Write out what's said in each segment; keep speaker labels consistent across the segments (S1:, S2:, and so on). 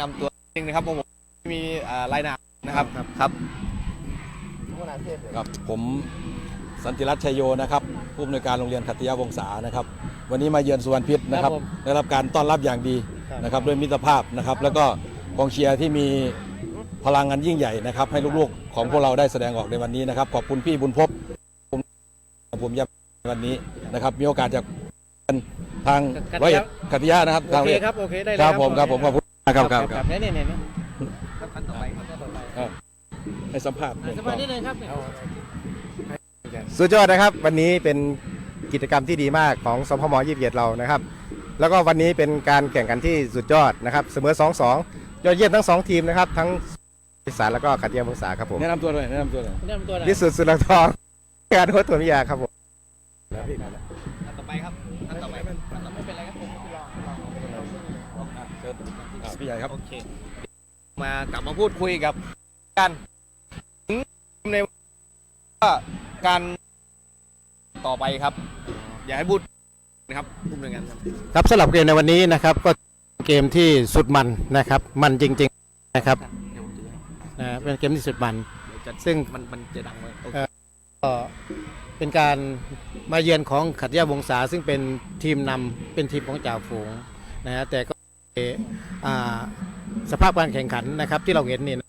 S1: นำตัวจริงนะครับผมมีอ่ารายนามนะครับครับ
S2: ครับผมสันติรัตน์ชัยโยนะครับผู้อำนวยการโรงเรียนขัตติยาวงศานะครับ วันนี้มาเยือนสุวรรณพิษนะครับ
S1: ครับผม
S2: ได้รับการต้อนรับอย่างดีนะครับด้วยมิตรภาพนะครับ แล้วก็กองเชียร์ที่มีพลังงานยิ่งใหญ่นะครับ ให้ลูกๆของพวกเราได้แสดงออกในวันนี้นะครับ ขอบคุณพี่บุญพบผมผมยับวันนี้นะครับ มีโอกาสจะทางร้อยเอ็ดขัตติยานะครับ
S1: โอ
S2: ทาง
S1: เค
S2: ร้อยเอ็ด
S1: ครับ โอเค ได้เลย
S2: ครับผมครับผมขอบคุณมาก ครับครับ
S1: ครับเนี่ยเนี่ยเนี่ยเนี่ยครับขั้นต่อไปครับขั้นต่อไป
S2: ให้สัมภาษณ์
S1: สบายนิดนึงครับเนี่ย
S3: สุดยอดนะครับ วันนี้เป็นกิจกรรมที่ดีมากของสพมยี่สิบเอ็ดเรานะครับ แล้วก็วันนี้เป็นการแข่งขันที่สุดยอดนะครับ เสมอ2-2ยอดเยี่ยมทั้งสองทีมนะครับ ทั้งอีสานแล้วก็ขัดแย้งวงศาครับผม
S2: แนะนำตัวหน่อยแนะนำตัวหน่อย
S1: แนะนำตัวหน่อย
S3: ที่สุดสุดลังทองการโคตรตัวมิยาครับผม
S1: ขั้นต่อไปครับขั้นต่อไปขั้นต่อไปไม่เป็นไรครับผมรอ รอ
S2: อะเชิญอะพี่ใหญ่ครับ
S1: โอเค มากลับมาพูดคุยกับกันถึงในว่าการต่อไปครับ อยากให้พูดนะครับพูดเหมือนกันครับ
S4: ครับสำหรับเกมในวันนี้นะครับ ก็เกมที่สุดมันนะครับ มันจริง ๆนะครับ
S1: เดี๋ยวผมถือให้
S4: นะเป็นเกมที่สุดมัน
S1: เดี๋ยวจะ
S4: ซึ่ง
S1: มันมันจะดังไหมโอเค
S4: ก็เป็นการมาเยือนของขัตยาวงศาซึ่งเป็นทีมนำเป็นทีมของจ่าฝูงนะฮะแต่ก็อ่า สภาพการแข่งขันนะครับที่เราเห็นนี่นะ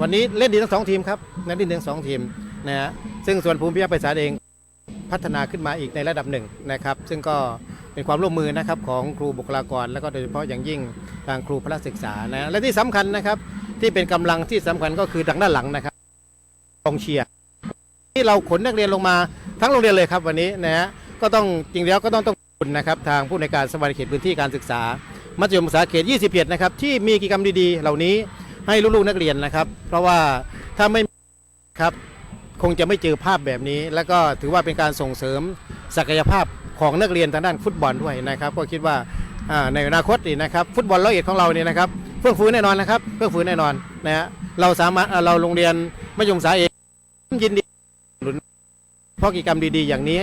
S4: วันนี้เล่นดีทั้งสองทีมครับเล่นดีทั้งสองทีมนะฮะซึ่งส่วนภูมิพิยาไปสารเองพัฒนาขึ้นมาอีกในระดับหนึ่งนะครับ ซึ่งก็เป็นความร่วมมือนะครับของครูบุคลากร แล้วก็โดยเฉพาะอย่างยิ่งทางครูพระศึกษานะและที่สำคัญนะครับที่เป็นกำลังที่สำคัญก็คือดังด้านหลังนะครับกองเชียร์ที่เราขนนักเรียนลงมาทั้งโรงเรียนเลยครับวันนี้นะฮะก็ต้องจริงแล้วก็ต้องต้องคุณนะครับทางผู้ในการสวัสดิเขตพื้นที่การศึกษา มัธยมศึกษาเขต21นะครับที่มีกิจกรรมดีๆ เหล่านี้ให้ลูกๆนักเรียนนะครับ เพราะว่าถ้าไม่ครับคงจะไม่เจอภาพแบบนี้ แล้วก็ถือว่าเป็นการส่งเสริมศักยภาพของนักเรียนทางด้านฟุตบอลด้วยนะครับ ก็คิดว่าในอนาคตนี่นะครับฟุตบอลร้อยเอ็ดของเราเนี่ยนะครับเฟื่องฟูแน่นอนนะครับเฟื่องฟูแน่นอนนะฮะเราสามารถเราโรงเรียนมัธยมศึกษาเองยินดีเพราะกิจกรรมดีๆ อย่างนี้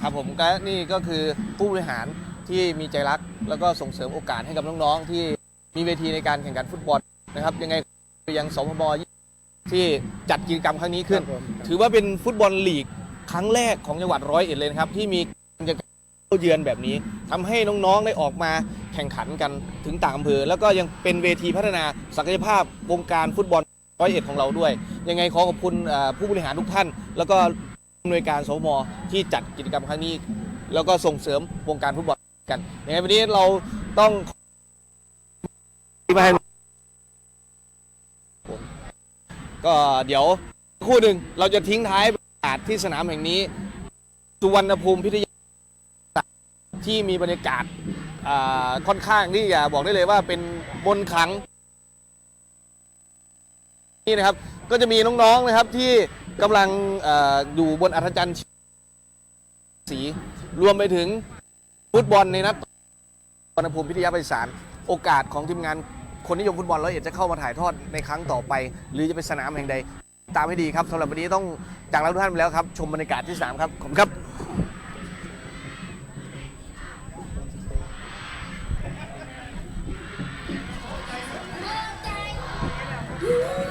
S1: ครับผมก็นี่ก็คือผู้บริหาร ที่มีใจรัก แล้วก็ส่งเสริมโอกาสให้กับน้องๆ ที่มีเวทีในการแข่งขันฟุตบอลนะครับ ยังไงยังสพบที่จัดกิจกรรมครั้งนี้ขึ้น ถือว่าเป็นฟุตบอลลีกครั้งแรกของจังหวัดร้อยเอ็ดเลยนะครับ ที่มีกิจกรรมเข้าเยือนแบบนี้ทำให้น้องๆได้ออกมาแข่งขันกันถึงต่างอำเภอ แล้วก็ยังเป็นเวทีพัฒนาศักยภาพวงการฟุตบอลร้อยเอ็ดของเราด้วย ยังไงขอขอบคุณเอ่อผู้บริหารทุกท่าน แล้วก็ผู้อำนวยการสมที่จัดกิจกรรมครั้งนี้ แล้วก็ส่งเสริมวงการฟุตบอล กันยังไงวันนี้เราต้องมาให้ก็เดี๋ยวคู่หนึ่งเราจะทิ้งท้ายบรรยากาศที่สนามแห่งนี้สุวรรณภูมิพิทยาที่มีบรรยากาศค่อนข้างที่จะบอกได้เลยว่าเป็นบนขังนี่นะครับ ก็จะมีน้องๆนะครับที่กำลังออยู่บนอัธจันทร์สีรวมไปถึง ฟุตบอลในนัดวรรภูมิพิทยาไพสาลโอกาสของทีมงานคนนิยมฟุตบอลร้อยเอ็ดจะเข้ามาถ่ายทอดในครั้งต่อไป หรือจะไปสนามแห่งใด ตามให้ดีครับสำหรับวันนี้ต้องจากลาทุกท่านไปแล้วครับ ชมบรรยากาศที่สามครับขอบคุณครับ Woo!